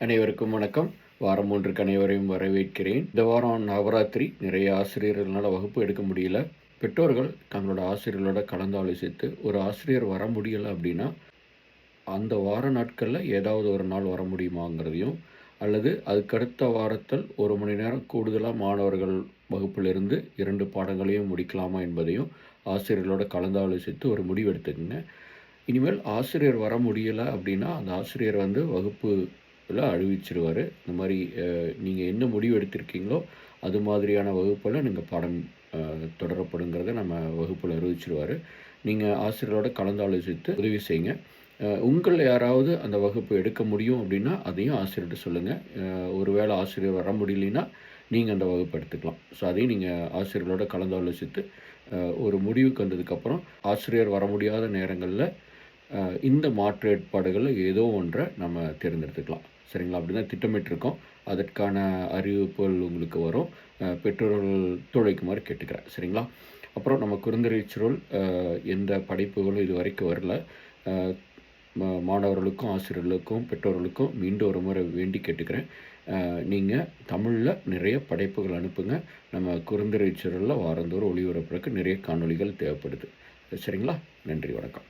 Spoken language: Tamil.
அனைவருக்கும் வணக்கம். வாரம் ஒன்றுக்கு அனைவரையும் வரவேற்கிறேன். இந்த வாரம் நவராத்திரி. நிறைய ஆசிரியர்களால் வகுப்பு எடுக்க முடியல. பெற்றோர்கள் தங்களோட ஆசிரியர்களோட கலந்து ஆலோசித்து ஒரு ஆசிரியர் வர முடியலை அப்படின்னா அந்த வார நாட்களில் ஏதாவது ஒரு நாள் வர முடியுமாங்கிறதையும் அல்லது அதுக்கடுத்த வாரத்தில் ஒரு மணி நேரம் கூடுதலாக மாணவர்கள் வகுப்பிலிருந்து இரண்டு பாடங்களையும் முடிக்கலாமா என்பதையும் ஆசிரியர்களோட கலந்து ஆலோசித்து ஒரு முடிவு எடுத்துக்கோங்க. இனிமேல் ஆசிரியர் வர முடியலை அப்படின்னா அந்த ஆசிரியர் வந்து வகுப்பு வகுப்புல அறிவிச்சிருவார். இந்த மாதிரி நீங்கள் என்ன முடிவு எடுத்திருக்கீங்களோ அது மாதிரியான வகுப்பில் நீங்கள் பாடம் தொடரப்படுங்கிறத நம்ம வகுப்பில் அறிவிச்சிருவார். நீங்கள் ஆசிரியரோட கலந்து ஆலோசித்து உதவி செய்யுங்க. உங்கள் உங்களில் யாராவது அந்த வகுப்பு எடுக்க முடியும் அப்படின்னா அதையும் ஆசிரியர்கிட்ட சொல்லுங்கள் ஒருவேளை ஆசிரியர் வர முடியலன்னா நீங்கள் அந்த வகுப்பு எடுத்துக்கலாம். ஸோ அதையும் நீங்கள் ஆசிரியர்களோட கலந்து ஆலோசித்து ஒரு முடிவுக்கு வந்ததுக்கப்புறம் ஆசிரியர் வர முடியாத நேரங்களில் இந்த மாற்று ஏற்பாடுகளில் ஏதோ ஒன்றை நம்ம தேர்ந்தெடுத்துக்கலாம். சரிங்களா? அப்படி தான் திட்டமிட்டிருக்கோம். அதற்கான அறிவிப்புகள் உங்களுக்கு வரும். பெற்றோர்கள் துழைக்குமாறு கேட்டுக்கிறேன். சரிங்களா? அப்புறம் நம்ம குறுந்தறிச்சுருள் எந்த படைப்புகளும் இது வரைக்கும் வரல. மாணவர்களுக்கும் ஆசிரியர்களுக்கும் பெற்றோர்களுக்கும் மீண்டும் ஒரு முறை வேண்டி கேட்டுக்கிறேன். நீங்கள் தமிழில் நிறைய படைப்புகள் அனுப்புங்க. நம்ம குறுந்தறிச்சுருளில் வாரந்தோறும் ஒளிபரப்புறதுக்கு நிறைய காணொளிகள் தேவைப்படுது. சரிங்களா? நன்றி வணக்கம்.